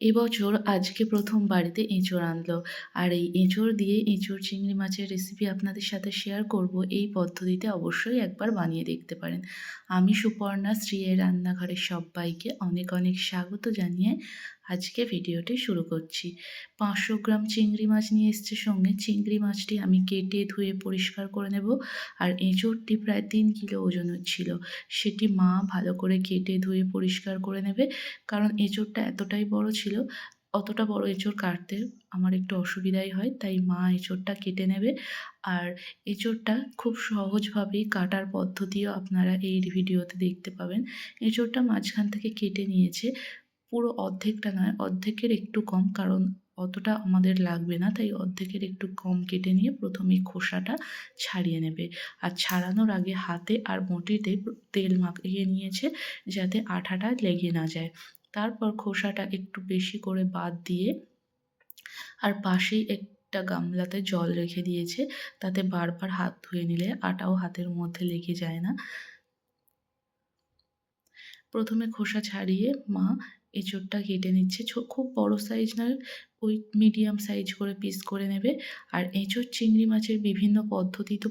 এবছর আজকে প্রথম বাড়িতে এঁচোড় আনলো। আর এই এঁচোড় দিয়ে এঁচোড় চিংড়ি মাছের রেসিপি আপনাদের সাথে শেয়ার করব, এই পদ্ধতিতে অবশ্যই একবার বানিয়ে দেখতে পারেন। আমি সুপর্ণা, শ্রীয়ের রান্নাঘরের সবাইকে অনেক অনেক স্বাগত জানিয়ে আজকে ভিডিওটি শুরু করছি। পাঁচশো গ্রাম চিংড়ি মাছ নিয়ে এসছে সঙ্গে। চিংড়ি মাছটি আমি কেটে ধুয়ে পরিষ্কার করে নেব আর এঁচোড়টি প্রায় তিন কিলো ওজনের ছিল সেটি মা ভালো করে কেটে ধুয়ে পরিষ্কার করে নেবে। কারণ এঁচোড়টা এতটাই বড় ছিল, অতটা বড় এঁচোড় কাটতে আমার একটু অসুবিধাই হয়, তাই মা এঁচোড়টা কেটে নেবে। আর এঁচোড়টা খুব সহজভাবেই কাটার পদ্ধতিও আপনারা এই ভিডিওতে দেখতে পাবেন। এঁচোড়টা মাঝখান থেকে কেটে নিয়েছে। পুরো অর্ধেকটা নয়, অর্ধেকের একটু কম, কারণ অতটা আমাদের লাগবে না, তাই অর্ধেকের একটু কম কেটে নিয়ে প্রথমেই খোসাটা ছাড়িয়ে নেবে। আর ছাড়ানোর আগে হাতে আর বঁটিতে তেল মাখিয়ে নিয়েছে যাতে আঠাটা লেগে না যায়। তারপর খোসাটা একটু বেশি করে বাদ দিয়ে আর পাশেই একটা গামলাতে জল রেখে দিয়েছে, তাতে বারবার হাত ধুয়ে নিলে আটাও হাতের মধ্যে লেগে যায় না। প্রথমে খোসা ছাড়িয়ে মা এঁচোড়টা কেটে নিচ্ছে। খুব বড় সাইজ না, ওই মিডিয়াম সাইজ করে পিস করে নেবে। আর এঁচোড় চিংড়ি মাছের বিভিন্ন পদ্ধতি তো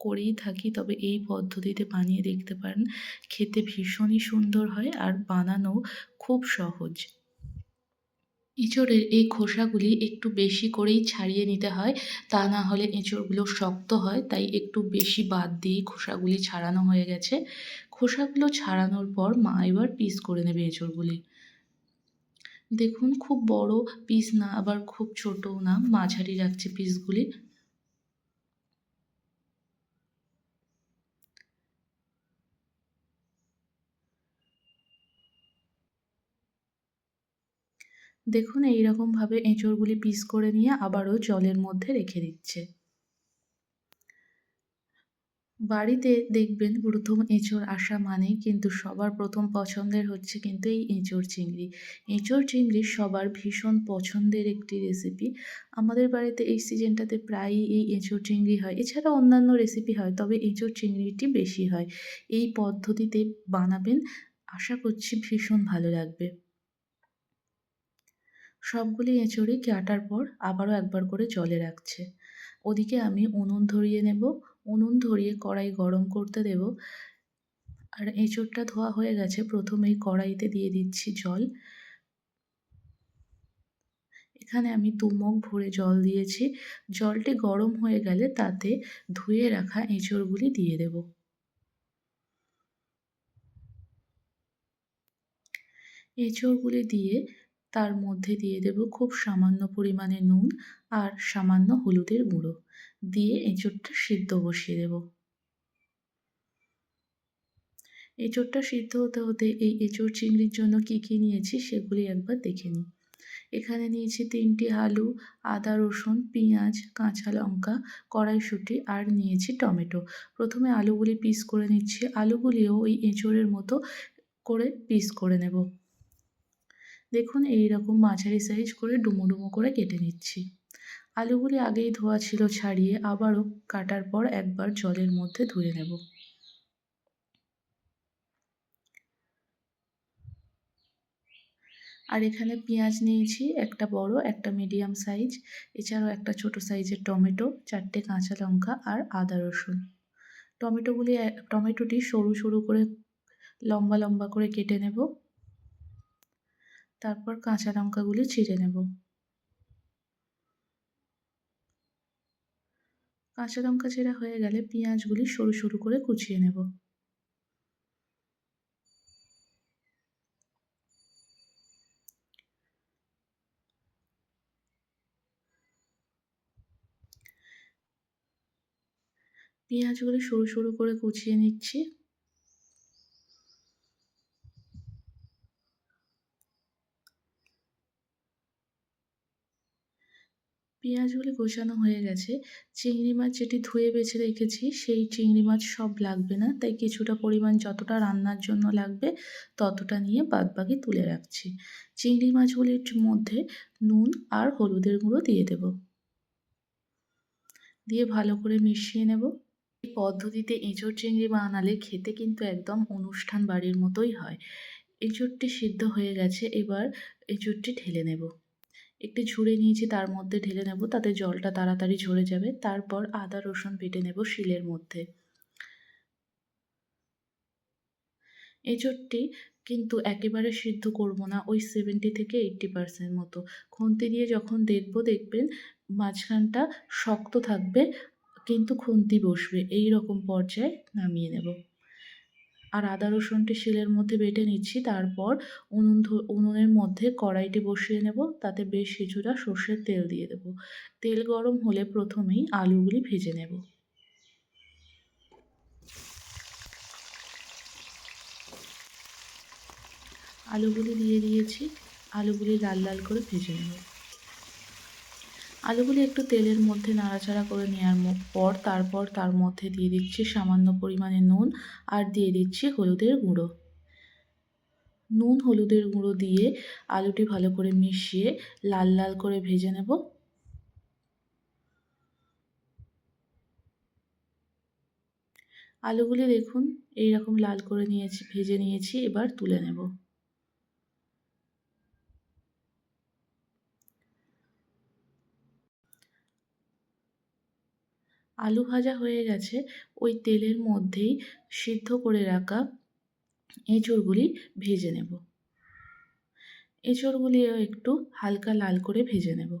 করেই থাকি, তবে এই পদ্ধতিতে বানিয়ে দেখতে পারেন। খেতে ভীষণই সুন্দর হয় আর বানানো খুব সহজ। এঁচোড়ের এই খোসাগুলি একটু বেশি করেই ছাড়িয়ে নিতে হয়, তা না হলে এঁচোড়গুলো শক্ত হয়, তাই একটু বেশি বাদ দিয়েই খোসাগুলি ছাড়ানো হয়ে গেছে। খোসাগুলো ছাড়ানোর পর মা এবার পিস করে নেবে এঁচোড়গুলি। দেখুন, খুব বড় পিস না, আবার খুব ছোটও না, মাঝারি রাখছে পিসগুলি দেখুন এই রকমভাবে এঁচড়গুলি পিস করে নিয়ে আবারও জলের মধ্যে রেখে দিচ্ছে। বাড়িতে দেখবেন প্রথম এঁচড় আসা মানেই কিন্তু সবার প্রথম পছন্দের হচ্ছে কিন্তু এই এঁচড় চিংড়ি। এঁচড় চিংড়ি সবার ভীষণ পছন্দের একটি রেসিপি আমাদের বাড়িতে এই সিজনটাতে প্রায়ই এই এঁচড় চিংড়ি হয়। এছাড়া অন্যান্য রেসিপি হয়, তবে এঁচড় চিংড়িটি বেশি হয়। এই পদ্ধতিতে বানাবেন, আশা করছি ভীষণ ভালো লাগবে। সবগুলি এঁচড়ে কাটার পর আবারও একবার করে জলে রাখছে। ওদিকে আমি উনুন ধরিয়ে নেব। উনুন ধরিয়ে কড়াই গরম করতে দেব। আর এঁচড়টা ধোয়া হয়ে গেছে, প্রথমেই কড়াইতে দিয়ে দিচ্ছি জল। এখানে আমি দুমগ ভরে জল দিয়েছি। জলটি গরম হয়ে গেলে তাতে ধুয়ে রাখা এঁচড়গুলি দিয়ে দেব। এঁচড়গুলি দিয়ে তার মধ্যে দিয়ে দেব খুব সামান্য পরিমাণে নুন আর সামান্য হলুদের গুঁড়ো। দিয়ে এঁচোড়টা সিদ্ধ বসিয়ে দেব। এঁচোড়টা সিদ্ধ হতে হতে এই এঁচোড় চিংড়ির জন্য কী কী নিয়েছি সেগুলি একবার দেখে নিই। এখানে নিয়েছি তিনটি আলু, আদা, রসুন, পেঁয়াজ, কাঁচা লঙ্কা, কড়াইশুঁটি আর নিয়েছি টমেটো। প্রথমে আলুগুলি পিস করে নিচ্ছি। আলুগুলিও ওই এঁচোড়ের মতো করে পিস করে নেব। দেখুন এই রকম মাঝারি সাইজ করে ডুমো ডুমো করে কেটে নিচ্ছি। আলুগুলি আগেই ধোয়া ছিল ছাড়িয়ে আবারও কাটার পর একবার জলের মধ্যে ধুয়ে নেব। আর এখানে পেঁয়াজ নিয়েছি, একটা বড়, একটা মিডিয়াম সাইজ এছাড়াও একটা ছোট সাইজের টমেটো, চারটে কাঁচা লঙ্কা আর আদা রসুন। টমেটোগুলি, টমেটোটি সরু সরু করে লম্বা লম্বা করে কেটে নেব। তারপর কাঁচা লঙ্কাগুলি ছিঁড়ে নেব। কাঁচা লঙ্কা চেরা হয়ে গেলে পেঁয়াজগুলি সরু সরু করে কুচিয়ে নেব। পেঁয়াজগুলি সরু সরু করে কুচিয়ে নিচ্ছি। পেঁয়াজগুলি কষানো হয়ে গেছে। চিংড়ি মাছ যেটি ধুয়ে বেছে রেখেছি, সেই চিংড়ি মাছ সব লাগবে না। তাই কিছুটা পরিমাণ যতটা রান্নার জন্য লাগবে, ততটা নিয়ে বাদবাকি তুলে রাখছি। চিংড়ি মাছগুলির মধ্যে নুন আর হলুদের গুঁড়ো দিয়ে দেব। দিয়ে ভালো করে মিশিয়ে নেব। এই পদ্ধতিতে এঁচড় চিংড়ি বানালে খেতে কিন্তু একদম অনুষ্ঠান বাড়ির মতোই হয়। এঁচোড়টি সিদ্ধ হয়ে গেছে, এবার এঁচোড়টি ঢেলে নেব। একটি ঝুড়ি নিয়েছি, তার মধ্যে ঢেলে নেব, তাতে জলটা তাড়াতাড়ি ঝরে যাবে। তারপর আদা, রসুন বেটে নেব শিলের মধ্যে। এঁচোড়টি কিন্তু একেবারে সিদ্ধ করব না, ওই সেভেন্টি থেকে এইট্টি পার্সেন্ট মতো। খুন্তি দিয়ে যখন দেখব, দেখবেন মাঝখানটা শক্ত থাকবে, কিন্তু খুন্তি বসবে। এই রকম পর্যায়ে নামিয়ে নেব। আর আদা, রসুনটি শিলের মধ্যে বেটে নিচ্ছি। তারপর উনুন উনুনের মধ্যে কড়াইটি বসিয়ে নেব। তাতে বেশ কিছুটা সর্ষের তেল দিয়ে দেব। তেল গরম হলে প্রথমেই আলুগুলি ভেজে নেব। আলুগুলি দিয়ে দিয়েছি। আলুগুলি লাল লাল করে ভেজে নেব। আলুগুলি একটু তেলের মধ্যে নাড়াচাড়া করে নেওয়ার পর তারপর তার মধ্যে দিয়ে দিচ্ছি সামান্য পরিমাণে নুন আর দিয়ে দিচ্ছি হলুদের গুঁড়ো। নুন, হলুদের গুঁড়ো দিয়ে আলুটি ভালো করে মিশিয়ে লাল লাল করে ভেজে নেব। আলুগুলি দেখুন এই রকম লাল করে নিয়েছি, ভেজে নিয়েছি, এবার তুলে নেব। আলু ভাজা হয়ে গেছে, ওই তেলের মধ্যেই সিদ্ধ করে রাখা এঁচড়গুলি ভেজে নেব। এঁচড়গুলিও একটু হালকা লাল করে ভেজে নেব।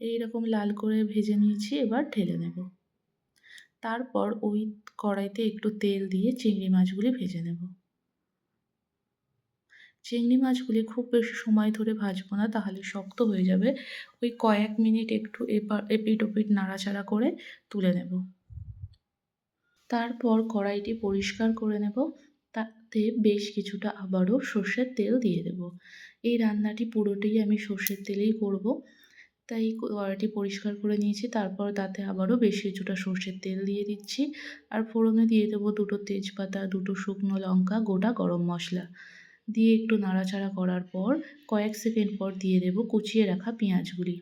এই রকম লাল করে ভেজে নিয়েছি, এবার ঢেলে নেব। তারপর ওই কড়াইতে একটু তেল দিয়ে চিংড়ি মাছগুলি ভেজে নেব। চিংড়ি মাছগুলি খুব বেশি সময় ধরে ভাজবো না, তাহলে শক্ত হয়ে যাবে। ওই কয়েক মিনিট একটু এপার এপিট ওপিট নাড়াচাড়া করে তুলে নেব। তারপর কড়াইটি পরিষ্কার করে নেব। তাতে বেশ কিছুটা আবারও সর্ষের তেল দিয়ে দেব। এই রান্নাটি পুরোটাই আমি সর্ষের তেলেই করব। তাই কড়াইটি পরিষ্কার করে নিয়েছি, তারপর তাতে আবারও বেশ কিছুটা সর্ষের তেল দিয়ে দিচ্ছি। আর ফোড়নে দিয়ে দেবো দুটো তেজপাতা, দুটো শুকনো লঙ্কা, গোটা গরম মশলা। দিয়ে একটু নাড়াচাড়া করার পর কয়েক সেকেন্ড পর দিয়ে দেব কুচিয়ে রাখা পেঁয়াজগুলি।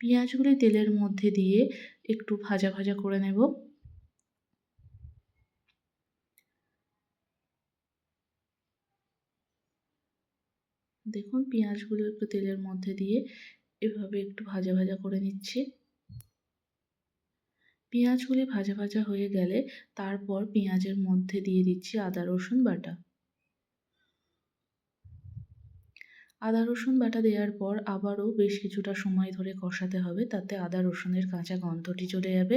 পেঁয়াজগুলি তেলের মধ্যে দিয়ে একটু ভাজা ভাজা করে নেব। দেখুন, পেঁয়াজগুলো একটু তেলের মধ্যে দিয়ে এভাবে একটু ভাজা ভাজা করে নিচ্ছি। পেঁয়াজগুলি ভাজা ভাজা হয়ে গেলে তারপর পেঁয়াজের মধ্যে দিয়ে দিচ্ছি আদা, রসুন বাটা। আদা, রসুন বাটা দেওয়ার পর আবারও বেশ কিছুটা সময় ধরে কষাতে হবে, তাতে আদা, রসুনের কাঁচা গন্ধটি চলে যাবে।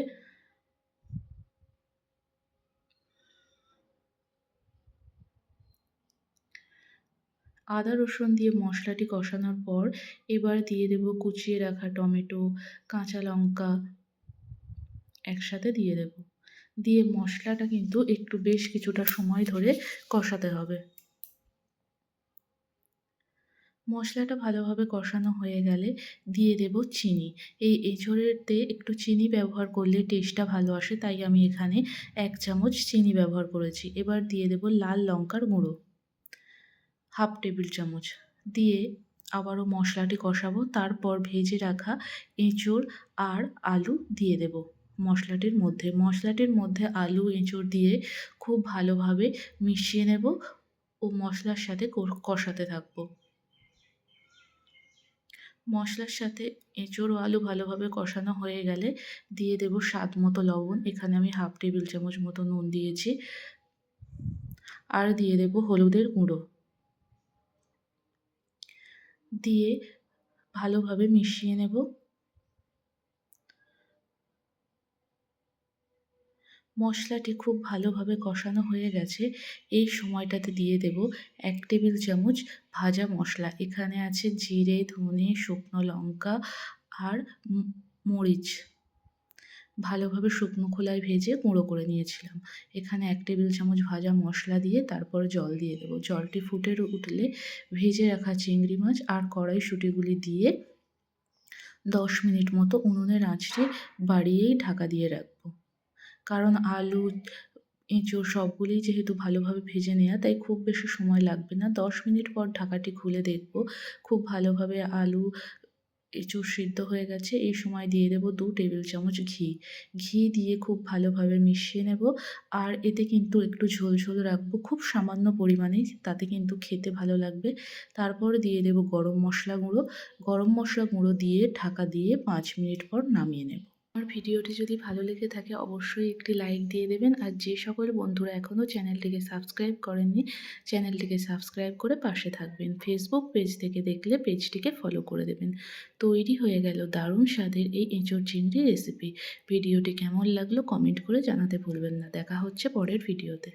আদা, রসুন দিয়ে মশলাটি কষানোর পর এবার দিয়ে দেব কুচিয়ে রাখা টমেটো, কাঁচা লঙ্কা একসাথে দিয়ে দেব। দিয়ে মশলাটা কিন্তু একটু বেশ কিছুটা সময় ধরে কষাতে হবে। মশলাটা ভালোভাবে কষানো হয়ে গেলে দিয়ে দেব চিনি। এই এঁচোড়েতে একটু চিনি ব্যবহার করলে টেস্টটা ভালো আসে, তাই আমি এখানে এক চামচ চিনি ব্যবহার করেছি। এবার দিয়ে দেব লাল লঙ্কার গুঁড়ো। হাফ টেবিল চামচ। দিয়ে আবারও মশলাটি কষাবো। তারপর ভেজে রাখা এঁচোড় আর আলু দিয়ে দেব মশলাটির মধ্যে। মশলাটির মধ্যে আলু, এঁচোড় দিয়ে খুব ভালোভাবে মিশিয়ে নেব ও মশলার সাথে কষাতে থাকব। মশলার সাথে এঁচোড় ও আলু ভালোভাবে কষানো হয়ে গেলে দিয়ে দেব স্বাদ মতো লবণ। এখানে আমি হাফ টেবিল চামচ মতো নুন দিয়েছি। আর দিয়ে দেব হলুদের গুঁড়ো। দিয়ে ভালোভাবে মিশিয়ে নেব। মশলাটি খুব ভালোভাবে কষানো হয়ে গেছে। এই সময়টাতে দিয়ে দেব এক টেবিল চামচ ভাজা মশলা। এখানে আছে জিরে, ধনে, শুকনো লঙ্কা আর মরিচ। ভালোভাবে শুকনো খোলায় ভেজে গুঁড়ো করে নিয়েছিলাম। এখানে এক টেবিল চামচ ভাজা মশলা দিয়ে তারপর জল দিয়ে দেবো। জলটি ফুটে উঠলে ভেজে রাখা চিংড়ি মাছ আর কড়াইশুঁটিগুলি দিয়ে দশ মিনিট মতো উনুনের আঁচটি বাড়িয়েই ঢাকা দিয়ে রাখব। কারণ আলু, এঁচোড় সবগুলিই যেহেতু ভালোভাবে ভেজে নেওয়া তাই খুব বেশি সময় লাগবে না। দশ মিনিট পর ঢাকাটি খুলে দেখব। খুব ভালোভাবে আলু, এঁচুড় সিদ্ধ হয়ে গেছে। এই সময় দিয়ে দেবো দু টেবিল চামচ ঘি। ঘি দিয়ে খুব ভালোভাবে মিশিয়ে নেব। আর এতে কিন্তু একটু ঝোল ঝোল রাখব। খুব সামান্য পরিমাণেই তাতে কিন্তু খেতে ভালো লাগবে। তারপর দিয়ে দেবো গরম মশলা গুঁড়ো। গরম মশলা গুঁড়ো দিয়ে ঢাকা দিয়ে পাঁচ মিনিট পর নামিয়ে নেব। আমার ভিডিওটি যদি ভালো লেগে থাকে, অবশ্যই একটি লাইক দিয়ে দেবেন। আর যে সকল বন্ধুরা এখনও চ্যানেলটিকে সাবস্ক্রাইব করেননি, চ্যানেলটিকে সাবস্ক্রাইব করে পাশে থাকবেন। ফেসবুক পেজ থেকে দেখলে পেজটিকে ফলো করে দেবেন। তৈরি হয়ে গেল দারুণ স্বাদের এই এঁচড় চিংড়ি রেসিপি ভিডিওটি কেমন লাগল কমেন্ট করে জানাতে ভুলবেন না। দেখা হচ্ছে পরের ভিডিওতে।